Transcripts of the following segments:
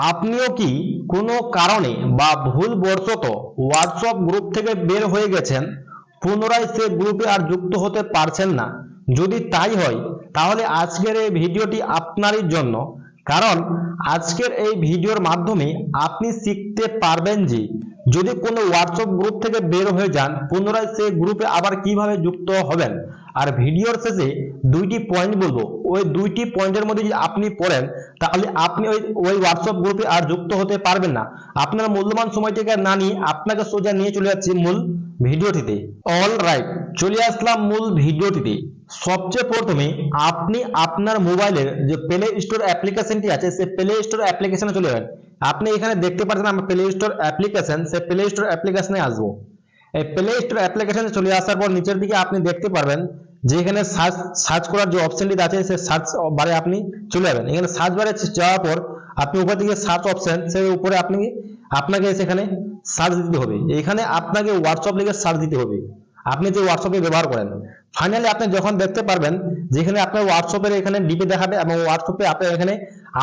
আপনিও কি কোনো কারণে বা ভুলবশত হোয়াটসঅ্যাপ গ্রুপ থেকে বের হয়ে গেছেন? পুনরায় সে গ্রুপে আর যুক্ত হতে পারছেন না। যদি তাই হয়, তাহলে আজকের এই ভিডিওটি আপনারই জন্য। কারণ আজকের এই ভিডিওর মাধ্যমে আপনি শিখতে পারবেন যে, যদি কোনো হোয়াটসঅ্যাপ গ্রুপ থেকে বের হয়ে যান, পুনরায় সেই গ্রুপে আবার কীভাবে যুক্ত হবেন? আর ভিডিওর শেষে দুইটি পয়েন্ট বলব। ওই দুইটি পয়েন্টের মধ্যে যদি আপনি পড়েন, তাহলে আপনি ওই ওই হোয়াটসঅ্যাপ গ্রুপে আর যুক্ত হতে পারবেন না। আপনার মূল্যবান সময়টিকে না নিয়ে আপনাকে সোজা নিয়ে চলে যাচ্ছি মূল ভিডিওটিতে। অল রাইট চলে আসলাম মূল ভিডিওটিতে। সবচেয়ে প্রথমে আপনি আপনার মোবাইলের যে প্লে স্টোর অ্যাপ্লিকেশনটি আছে সেই প্লে স্টোর অ্যাপ্লিকেশনে চলে যাবেন। আপনি এখানে দেখতে পাচ্ছেন আমার প্লে স্টোর অ্যাপ্লিকেশন সেই প্লে স্টোর অ্যাপ্লিকেশনে আসব। এই প্লে স্টোর অ্যাপ্লিকেশনে চলে আসার পর নিচের দিকে আপনি দেখতে পারবেন যে এখানে সার্চ সার্চ করার যে অপশনটি আছে, সে সার্চ বারে আপনি চলে যাবেন। এখানে সার্চ বারে যাওয়ার পর আপনি উপর দিকে সার্চ অপশন সেই উপরে আপনি, আপনাকে সেখানে সার্চ দিতে হবে। এখানে আপনাকে হোয়াটসঅ্যাপ লিখে সার্চ দিতে হবে। আপনি যে হোয়াটসঅ্যাপে ব্যবহার করেন ফাইনালি আপনি যখন দেখতে পারবেন, যেখানে আপনার হোয়াটসঅ্যাপের এখানে ডিপি দেখাবে এবং হোয়াটসঅ্যাপে আপনার এখানে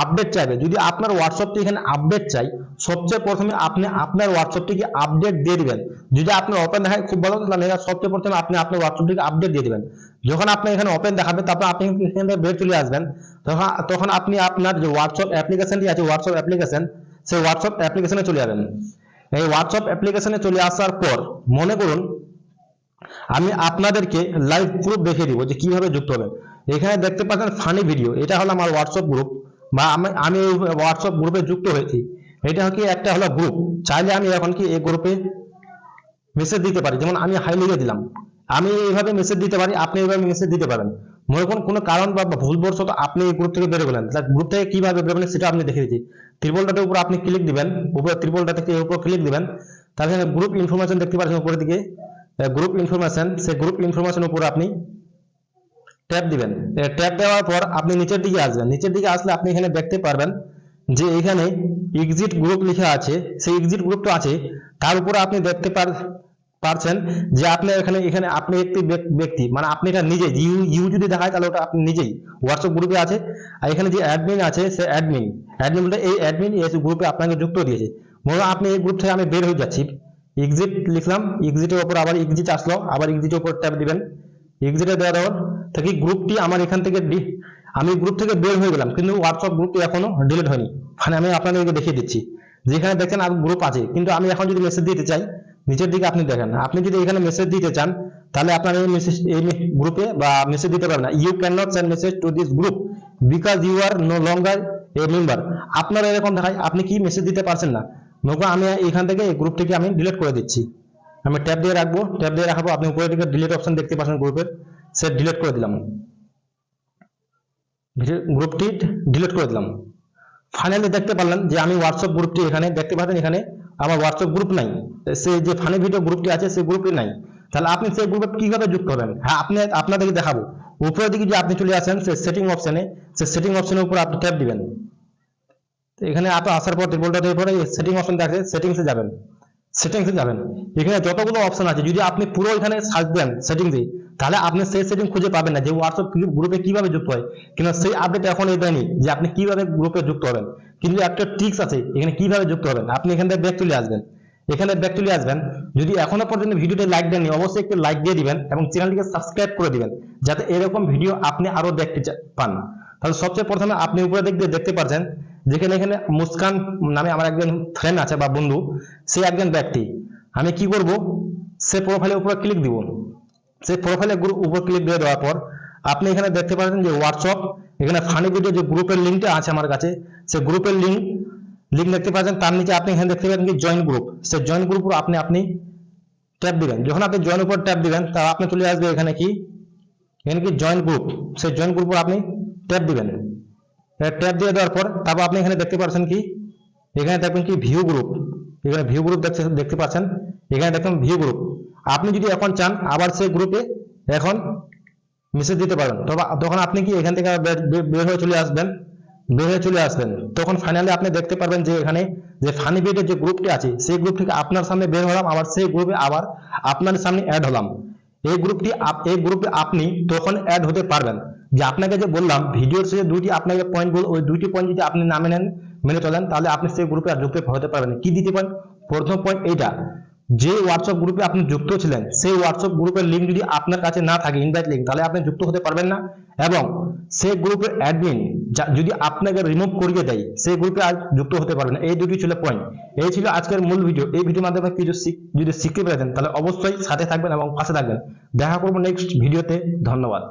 আপডেট চাইবে। যদি আপনার হোয়াটসঅ্যাপটি এখানে আপডেট চাই, সবচেয়ে প্রথমে আপনি আপনার হোয়াটসঅ্যাপটিকে আপডেট দিয়ে দিবেন। যদি আপনার ওপেন দেখায় খুব ভালো, তাহলে সবচেয়ে প্রথমে আপনি আপনার হোয়াটসঅ্যাপটিকে আপডেট দিয়ে দিবেন। যখন আপনি এখানে ওপেন দেখাবে তারপর আপনি এখান থেকে বের চলে আসবেন। তখন তখন আপনি আপনার যে হোয়াটসঅ্যাপ অ্যাপ্লিকেশনটি আছে হোয়াটসঅ্যাপ অ্যাপ্লিকেশন সেই হোয়াটসঅ্যাপ অ্যাপ্লিকেশনে চলে যাবেন। এই হোয়াটসঅ্যাপ অ্যাপ্লিকেশনে চলে আসার পর, মনে করুন, আমি আপনাদেরকে লাইভ প্রুফ দেখিয়ে দিব যে কীভাবে যুক্ত হবেন। এখানে দেখতে পাচ্ছেন ফানি ভিডিও এটা হলো আমার হোয়াটসঅ্যাপ গ্রুপ বা আমি আমি হোয়াটসঅ্যাপ গ্রুপে যুক্ত হয়েছি। এটা কি একটা হলো গ্রুপ চাইলে আমি এখন কি এই গ্রুপে মেসেজ দিতে পারি? যেমন আমি হাই লিখে দিলাম। আমি এইভাবে মেসেজ দিতে পারি, আপনি এইভাবে মেসেজ দিতে পারেন। মনে করুন, কোনো কারণ বা ভুলবশত আপনি এই গ্রুপ থেকে বেরো গেলেন গ্রুপ থেকে কীভাবে বেরোবেন সেটা আপনি দেখে দিচ্ছি। ত্রিপলটাতে উপর আপনি ক্লিক দিবেন, উপরে ত্রিপলটা থেকে উপর ক্লিক দিবেন। তাহলে গ্রুপ ইনফরমেশন দেখতে পাচ্ছেন উপরের দিকে। গ্রুপ ইনফরমেশন সেই গ্রুপ ইনফরমেশন উপর আপনি ট্যাপ দিবেন। ট্যাপ দেওয়ার পর আপনি নিচের দিকে আসবেন। নিচের দিকে আসলে আপনি এখানে দেখতে পারবেন যে এখানে এক্সিট গ্রুপ লেখা আছে। সেই এক্সিট গ্রুপটা আছে। তার উপরে আপনি দেখতে পার, পারছেন যে আপনি এখানে এখানে আপনি একটি ব্যক- ব্যক্তি। মানে আপনি এটা নিজে, ইউ ইউ যদি দেখায় তাহলে ওটা আপনি নিজেই হোয়াটসঅ্যাপ গ্রুপে আছে। আর এখানে যে অ্যাডমিন আছে, সে অ্যাডমিন অ্যাডমিন বলতে এই অ্যাডমিন এই গ্রুপে আপনাকে যুক্ত দিয়েছে। মনে আপনি এই গ্রুপ থেকে আমি বের হয়ে যাচ্ছি। এক্সিট লিখলাম। এক্সিটের উপর আবার এক্সিট আসলো। আবার এক্সিটের উপর ট্যাপ দিবেন। এক্সিটে দেওয়া দেওয়ার থেকে গ্রুপটি আমার এখান থেকে আমি গ্রুপ থেকে বের হয়ে গেলাম, কিন্তু হোয়াটসঅ্যাপ গ্রুপটি এখনও ডিলিট হয়নি। মানে আমি আপনাদেরকে দেখিয়ে দিচ্ছি। যেখানে দেখেন আর গ্রুপ আছে, কিন্তু আমি এখন যদি মেসেজ দিতে চাই, নিচের দিকে আপনি দেখেন, আপনি যদি এখানে মেসেজ দিতে চান, তাহলে আপনার এই মেসেজ এই গ্রুপে বা মেসেজ দিতে পারবেন না। You can not send message to this group because you are no longer a member আপনার এরকম দেখায়, আপনি কি মেসেজ দিতে পারছেন না? নৌকা, আমি এখান থেকে এই গ্রুপ থেকে আমি ডিলিট করে দিচ্ছি। আমি ট্যাব দিয়ে রাখব ট্যাব দিয়ে রাখব আপনি উপরে দিকে ডিলিট অপশন দেখতে পাচ্ছেন গ্রুপের সে ডিলিট করে দিলাম। গ্রুপটি ডিলিট করে দিলাম। ফাইনালি দেখতে পারলেন যে আমি হোয়াটসঅ্যাপ গ্রুপটি এখানে দেখতে পাচ্ছেন এখানে আমার হোয়াটসঅ্যাপ গ্রুপ নাই। সে যে ফানি ভিডিও গ্রুপটি আছে সেই গ্রুপটি নাই। তাহলে আপনি সেই গ্রুপে কীভাবে যুক্ত হবেন? হ্যাঁ আপনি, আপনাদেরকে দেখাবো। উপরের দিকে যে আপনি চলে আসেন সেই সেটিং অপশনে সেই সেটিং অপশনের উপর আপনি ট্যাপ দিবেন। এখানে আসার পর ত্রিপলটা দেওয়ার পরে সেটিং অপশন দেখে সেটিংসে যাবেন। সেটিংসে যাবেন। এখানে যতগুলো অপশন আছে, যদি আপনি পুরো এখানে সার্চ দেন সেটিংসে তাহলে আপনি সেই সেটিং খুঁজে পাবেন না যে হোয়াটসঅ্যাপ গ্রুপে কীভাবে যুক্ত হয়। কিন্তু সেই আপডেট এখন এই দেয়নি যে আপনি কীভাবে গ্রুপে যুক্ত হবেন। কিন্তু একটা ট্রিক্স আছে, এখানে কীভাবে যুক্ত হবেন। আপনি এখান থেকে ব্যাক চলে আসবেন। এখানে ব্যাক চলে আসবেন। যদি এখনও পর্যন্ত ভিডিওতে লাইক দেননি, অবশ্যই একটু লাইক দিয়ে দিবেন এবং চ্যানেলটিকে সাবস্ক্রাইব করে দিবেন, যাতে এরকম ভিডিও আপনি আরও দেখতে পান। তাহলে সবচেয়ে প্রথমে আপনি উপরে দেখতে দেখতে পাচ্ছেন যেখানে এখানে মুস্কান নামে আমার একজন ফ্রেন্ড আছে বা বন্ধু সে একজন ব্যক্তি। আমি কি করব? সে প্রোফাইলের উপর ক্লিক দিব। সে প্রোফাইলের গ্রুপ উপর ক্লিক দিয়ে দেওয়ার পর, আপনি এখানে দেখতে পাচ্ছেন যে হোয়াটসঅ্যাপ এখানে ফানি ভিডিও যে গ্রুপের লিঙ্কটা আছে আমার কাছে, সে গ্রুপের লিঙ্ক লিঙ্ক দেখতে পাচ্ছেন, তার নিচে আপনি এখানে দেখতে পাচ্ছেন কি জয়েন গ্রুপ সে জয়েন গ্রুপ আপনি আপনি ট্যাপ দিবেন। যখন আপনি জয়েন উপর ট্যাপ দিবেন তা আপনি চলে আসবে এখানে কি? এখানে কি জয়েন গ্রুপ সেই জয়েন গ্রুপ আপনি ট্যাপ দিবেন। ট্যাপ দিয়ে দেওয়ার পর তারপর আপনি এখানে দেখতে পাচ্ছেন কি? এখানে দেখবেন কি ভিউ গ্রুপ এখানে ভিউ গ্রুপ দেখতে দেখতে পাচ্ছেন। এখানে দেখবেন ভিউ গ্রুপ আপনি যদি এখন চান আবার সেই গ্রুপে এখন মেসেজ দিতে পারেন। তবে তখন আপনি কি এখান থেকে বের হয়ে চলে আসবেন? বের হয়ে চলে আসবেন। তখন ফাইনালি আপনি দেখতে পারবেন যে এখানে যে ফানি বিটের যে গ্রুপটি আছে, সেই গ্রুপ থেকে আপনার সামনে বের হলাম, আবার সেই গ্রুপে আবার আপনার সামনে অ্যাড হলাম। এই গ্রুপটি এই গ্রুপে আপনি তখন অ্যাড হতে পারবেন। যে আপনাকে যে বললাম ভিডিওর শেষে দুইটি আপনাকে পয়েন্ট বল ওই দুইটি পয়েন্ট যদি আপনি নামে নেন, মেনে চলেন, তাহলে আপনি সেই গ্রুপে আর যুক্ত হতে পারবেন। কি দিতে পারেন? প্রথম পয়েন্ট এইটা। যে হোয়াটসঅ্যাপ গ্রুপে আপনি যুক্ত ছিলেন, সেই হোয়াটসঅ্যাপ গ্রুপের লিঙ্ক যদি আপনার কাছে না থাকে ইনভাইট লিঙ্ক তাহলে আপনি যুক্ত হতে পারবেন না। এবং সেই গ্রুপের অ্যাডমিন যদি আপনাকে রিমুভ করিয়ে দেয়, সেই গ্রুপে আর যুক্ত হতে পারবেন না। এই দুটি ছিল পয়েন্ট এই ছিল আজকের মূল ভিডিও এই ভিডিওর মাধ্যমে কিছু যদি শিখতে পেরেছেন, তাহলে অবশ্যই সাথে থাকবেন এবং পাশে থাকবেন। দেখা করব নেক্সট ভিডিওতে ধন্যবাদ।